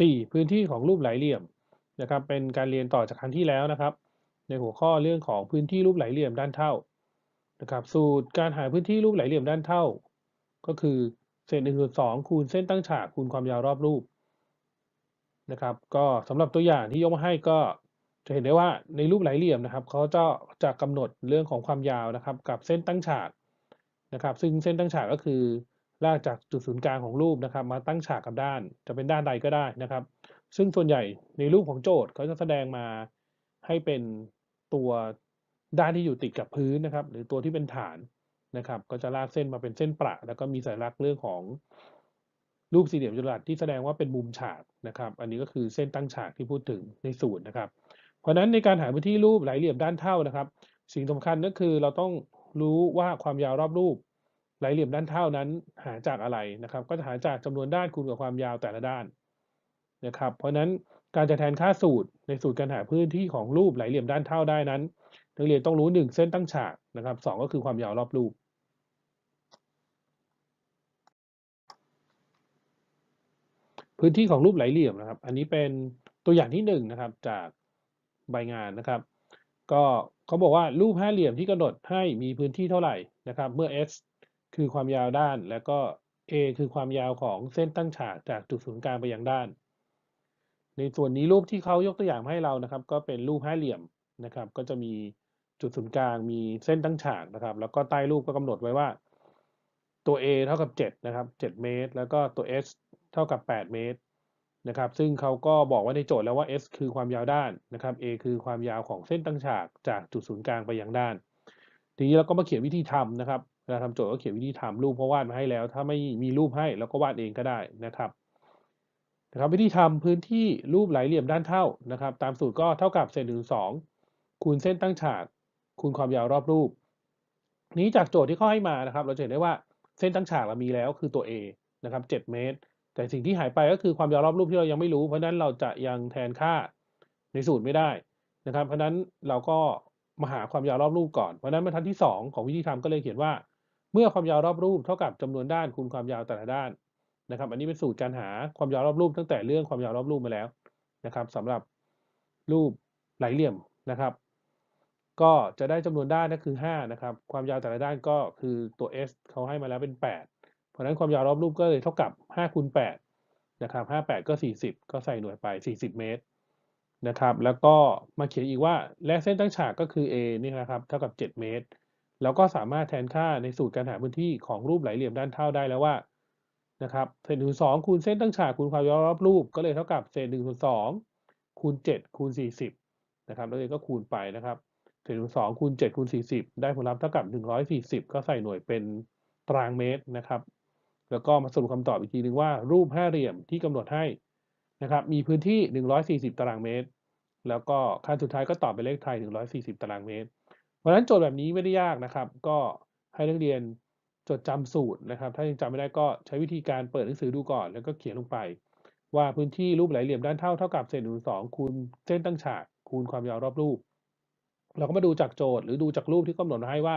4 พื้นที่ของรูปไหลเหลี่ยมนะครับเป็นการเรียนต่อจากครั้งที่แล้วนะครับ ในหัวข้อเรื่องของพื้นที่รูปไหลเหลี่ยมด้านเท่านะครับสูตรการหาพื้นที่รูปไหลเหลี่ยมด้านเท่า ก็คือเศษ1ส่วน2คูณเส้นตั้งฉากคูณความยาวรอบรูปนะครับก็สำหรับตัวอย่างที่ยกมาให้ก็จะเห็นได้ว่าในรูปไหลเหลี่ยมนะครับเขาจะจะกำหนดเรื่องของความยาวนะครับ กับเส้นตั้งฉากนะครับ ซึ่งเส้นตั้งฉากก็คือ ลากจากจุดศูนย์กลางของรูปนะครับ มาตั้งฉากกับด้าน จะเป็นด้านใดก็ได้นะครับ ซึ่งส่วนใหญ่ในรูปของโจทย์เขาจะแสดงมาให้เป็นตัวด้านที่อยู่ติดกับพื้นนะครับ หรือตัวที่เป็นฐานนะครับ ก็จะลากเส้นมาเป็นเส้นประ แล้วก็มีสัญลักษณ์เรื่องของรูปสี่เหลี่ยมจัตุรัสที่แสดงว่าเป็นมุมฉากนะครับ อันนี้ก็คือเส้นตั้งฉากที่พูดถึงในสูตรนะครับ เพราะฉะนั้นในการหาพื้นที่รูปหลายเหลี่ยมด้านเท่านะครับ สิ่งสำคัญก็คือเราต้องรู้ว่าความยาวรอบรูป หลายเหลี่ยมด้านเท่านั้นหาจากอะไรนะครับ ก็จะหาจากจำนวนด้านคูณกับความยาวแต่ละด้านนะครับ เพราะฉะนั้นการจะแทนค่าสูตรในสูตรการหาพื้นที่ของรูปไหลเหลี่ยมด้านเท่าได้นั้นนักเรียนต้องรู้ 1 เส้นตั้งฉากนะครับสก็คือความยาวรอบรูปพื้นที่ของรูปไหลเหลี่ยมนะครับ อันนี้เป็นตัวอย่างที่1นนะครับจากใบงานนะครับ ก็เขาบอกว่ารูปห้าเหลี่ยมที่กำหนดให้มีพื้นที่เท่าไหร่นะครับ เมื่อ s คือความยาวด้าน แล้วก็ a คือความยาวของเส้นตั้งฉากจากจุดศูนย์กลางไปยังด้าน ในส่วนนี้รูปที่เขายกตัวอย่างให้เรานะครับ ก็เป็นรูปห้าเหลี่ยมนะครับ ก็จะมีจุดศูนย์กลางมีเส้นตั้งฉากนะครับ แล้วก็ใต้รูปก็กำหนดไว้ว่า ตัว a เท่ากับ 7 นะครับ 7 เมตร แล้วก็ตัว s เท่ากับ 8 เมตรนะครับ ซึ่งเขาก็บอกว่าในโจทย์แล้วว่า s คือความยาวด้านนะครับ a คือความยาวของเส้นตั้งฉากจากจุดศูนย์กลางไปยังด้าน ทีนี้เราก็มาเขียนวิธีทำนะครับเวลาทำโจทย์ก็เขียนวิธีทำรูปเพราะวาดมาให้แล้ว ถ้าไม่มีรูปให้เราก็วาดเองก็ได้นะครับนะครับวิธีทำพื้นที่รูปหลายเหลี่ยมด้านเท่านะครับ ตามสูตรก็เท่ากับเศษหนึ่งสองคูณเส้นตั้งฉากคูณความยาวรอบรูป นี้จากโจทย์ที่เขาให้มานะครับ เราจะเห็นได้ว่าเส้นตั้งฉากเรามีแล้วคือตัว A นะครับ 7 เมตร แต่สิ่งที่หายไปก็คือความยาวรอบรูปที่เรายังไม่รู้ เพราะนั้นเราจะยังแทนค่าในสูตรไม่ได้นะครับ เพราะนั้นเราก็ มาหาความยาวรอบรูปก่อนเพราะนั้นบรรทัดที่ 2 ของวิธีทำก็เลยเขียนว่า เมื่อความยาวรอบรูปเท่ากับจำนวนด้านคูณความยาวแต่ละด้านนะครับ อันนี้เป็นสูตรการหาความยาวรอบรูปตั้งแต่เรื่องความยาวรอบรูปมาแล้วนะครับสำหรับรูปไหลเหลี่ยมนะครับ ก็จะได้จำนวนด้านก็คือ5นะครับ ความยาวแต่ละด้านก็คือตัว s เขาให้มาแล้วเป็น 8 เพราะฉะนั้นความยาวรอบรูปก็เลยเท่ากับ5คูณ8นะครับ5 8 ก็ 40 ก็ใส่หน่วยไป 40 เมตร นะครับ แล้วก็มาเขียนอีกว่าและเส้นตั้งฉากก็คือ a นี่นะครับเท่ากับ 7 เมตร แล้วก็สามารถแทนค่าในสูตรการหาพื้นที่ของรูปไหลเหลี่ยมด้านเท่าได้แล้วว่านะครับเศษหนึ่งสองคูณเส้นตั้งฉากคูณความยาวรอบรูปก็เลยเท่ากับเศษหนึ่งส่วนสองคูณ7คูณ40นะครับแล้วเองก็คูณไปนะครับเศษหนึ่งสองคูณเจ็ดคูณสี่สิบได้ผลลัพธ์เท่ากับหนึ่งร้อยสี่สิบก็ใส่หน่วยเป็นตารางเมตรนะครับ แล้วก็มาสรุปคำตอบอีกทีหนึ่งว่ารูปห้าเหลี่ยมที่กำหนดให้ นะครับ มีพื้นที่หนึ่งร้อยสี่สิบตารางเมตร แล้วก็ขั้นสุดท้ายก็ตอบเป็นเลขไทยหนึ่งร้อยสี่สิบตารางเมตร เพราะฉะนั้นโจทย์แบบนี้ไม่ได้ยากนะครับ ก็ให้นักเรียนจดจำสูตรนะครับ ถ้ายังจำไม่ได้ก็ใช้วิธีการเปิดหนังสือดูก่อน แล้วก็เขียนลงไป ว่าพื้นที่รูปไหลเหลี่ยมด้านเท่าเท่ากับเศษหนึ่งสองคูณเส้นตั้งฉาก คูณความยาวรอบรูป เราก็มาดูจากโจทย์หรือดูจากรูปที่กำหนดมาให้ว่า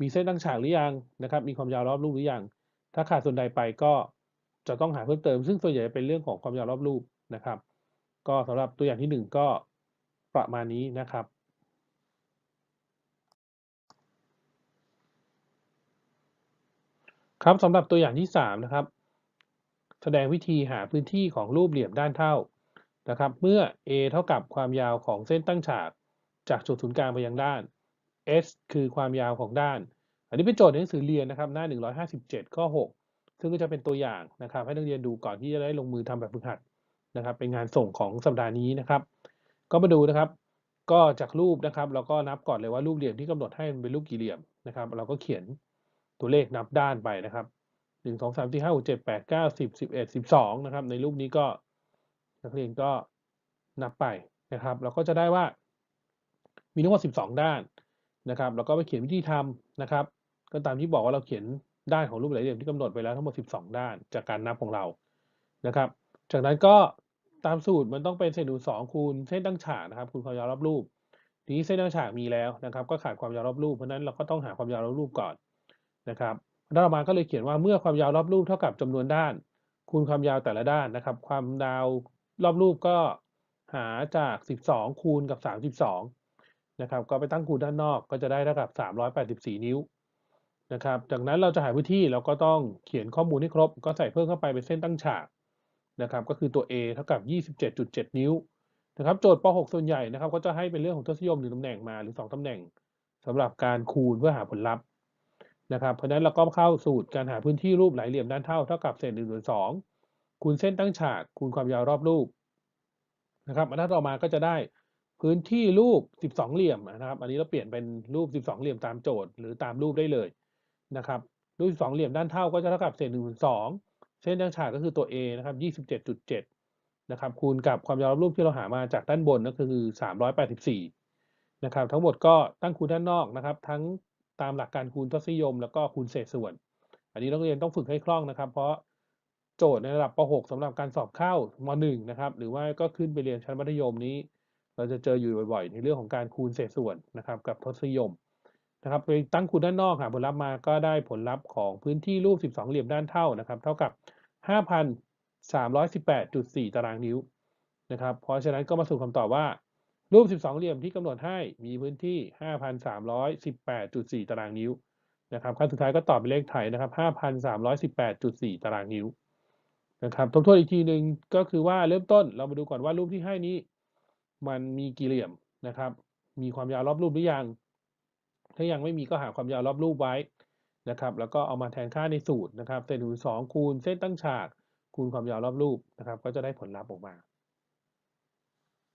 มีเส้นตั้งฉากหรือยังนะครับ มีความยาวรอบรูปหรือยัง ถ้าขาดส่วนใดไปก็ จะต้องหาเพิ่มเติม ซึ่งส่วนใหญ่เป็นเรื่องของความยาวรอบรูปนะครับ ก็สำหรับตัวอย่างที่ 1 ก็ประมาณนี้นะครับครับสำหรับตัวอย่างที่ 3 นะครับ แสดงวิธีหาพื้นที่ของรูปเหลี่ยมด้านเท่านะครับ เมื่อ a เท่ากับความยาวของเส้นตั้งฉาก จากจุดศูนย์กลางไปยังด้าน s คือความยาวของด้าน อันนี้เป็นโจทย์ในหนังสือเรียนนะครับ หน้า 157 ข้อ 6 ซึ่งก็จะเป็นตัวอย่างนะครับ ให้นักเรียนดูก่อนที่จะได้ลงมือทำแบบฝึกหัดนะครับ เป็นงานส่งของสัปดาห์นี้นะครับ ก็มาดูนะครับ ก็จากรูปนะครับเราก็นับก่อนเลยว่ารูปเหลี่ยมที่กำหนดให้มันเป็นรูปกี่เหลี่ยมนะครับ เราก็เขียนตัวเลขนับด้านไปนะครับ1 2 3 4 5 6 7 8 9 10 11 12นะครับ ในรูปนี้ก็นักเรียนก็นับไปนะครับ เราก็จะได้ว่า มีทั้งหมด12ด้านนะครับ แล้วก็ไปเขียนวิธีทำนะครับ ก็ตามที่บอกว่าเราเขียน ด้านของรูปหลเหลี่ยมที่กำหนดไปแล้วทั้งหมด 12 ด้านจากการนับของเรานะครับ จากนั้นก็ตามสูตรมันต้องเป็นเศษดูสองคูณเส้นตั้งฉากนะครับคูณความยาวรอบรูป ทีนี้เส้นตั้งฉากมีแล้วนะครับ ก็ขาดความยาวรอบรูปเพราะนั้นเราก็ต้องหาความยาวรอบรูปก่อนนะครับเรามาก็เลยเขียนว่าเมื่อความยาวรอบรูปเท่ากับจำนวนด้าน คูณความยาวแต่ละด้านนะครับ ความยาวรอบรูปก็หาจาก 12 คูณกับ 32นะครับ ก็ไปตั้งคูณด้านนอกก็จะได้เท่ากับ 384 นิ้ว นะครับ จากนั้นเราจะหาพื้นที่เราก็ต้องเขียนข้อมูลให้ครบ ก็ใส่เพิ่มเข้าไปเป็นเส้นตั้งฉากนะครับ ก็คือตัว A เท่ากับ 27.7 นิ้วนะครับ โจทย์ป .6 ส่วนใหญ่นะครับ ก็จะให้เป็นเรื่องของทศนิยม1ตำแหน่งมาหรือ 2ตำแหน่งสำหรับการคูณเพื่อหาผลลัพธ์นะครับ เพราะฉะนั้นเราก็เข้าสูตรการหาพื้นที่รูปหลายเหลี่ยมด้านเท่าเท่ากับเศษ1ส่วน2คูณเส้นตั้งฉาก คูณความยาวรอบรูปนะครับอันนั้นต่อมาก็จะได้พื้นที่รูป 12 เหลี่ยมนะครับ อันนี้เราเปลี่ยนเป็นรูป 12 เหลี่ยมตามโจทย์หรือตามรูปได้เลย นะครับรูป12เหลี่ยมด้านเท่าก็จะเท่ากับเศษ1ส่วน2เส้นตั้งฉากก็คือตัว A นะครับ27.7นะครับคูณกับความยาวรอบรูปที่เราหามาจากด้านบนก็คือ384นะครับทั้งหมดก็ตั้งคูณด้านนอกนะครับ ทั้งตามหลักการคูณทศนิยม แล้วก็คูณเศษส่วน อันนี้นักเรียนต้องฝึกให้คล่องนะครับ เพราะโจทย์ในระดับป .6 สำหรับการสอบเข้าม .1 นะครับ หรือว่าก็ขึ้นไปเรียนชั้นมัธยมนี้ เราจะเจออยู่บ่อยๆ ในเรื่องของการคูณเศษส่วนนะครับ กับทศนิยม นะครับไปตั้งคูณด้านนอกหาผลลัพธ์มาก็ได้ผลลัพธ์ของพื้นที่รูป 12 เหลี่ยมด้านเท่านะครับ เท่ากับ 5,318.4 ตารางนิ้วนะครับ เพราะฉะนั้นก็มาสู่คำตอบว่า รูป 12 เหลี่ยมที่กำหนดให้มีพื้นที่ 5,318.4 ตารางนิ้วนะครับขั้นสุดท้ายก็ตอบเป็นเลขไทยนะครับ 5,318.4 ตารางนิ้วนะครับทบทวนอีกทีหนึ่งก็คือว่าเริ่มต้นเรามาดูก่อนว่ารูปที่ให้นี้ มันมีกี่เหลี่ยมนะครับ มีความยาวรอบรูปหรือยัง ถ้ายังไม่มีก็หาความยาวรอบรูปไว้นะครับแล้วก็เอามาแทนค่าในสูตรนะครับเศษหนึ่งสองคูณเส้นตั้งฉากคูณความยาวรอบรูปนะครับก็จะได้ผลลัพธ์ออกมา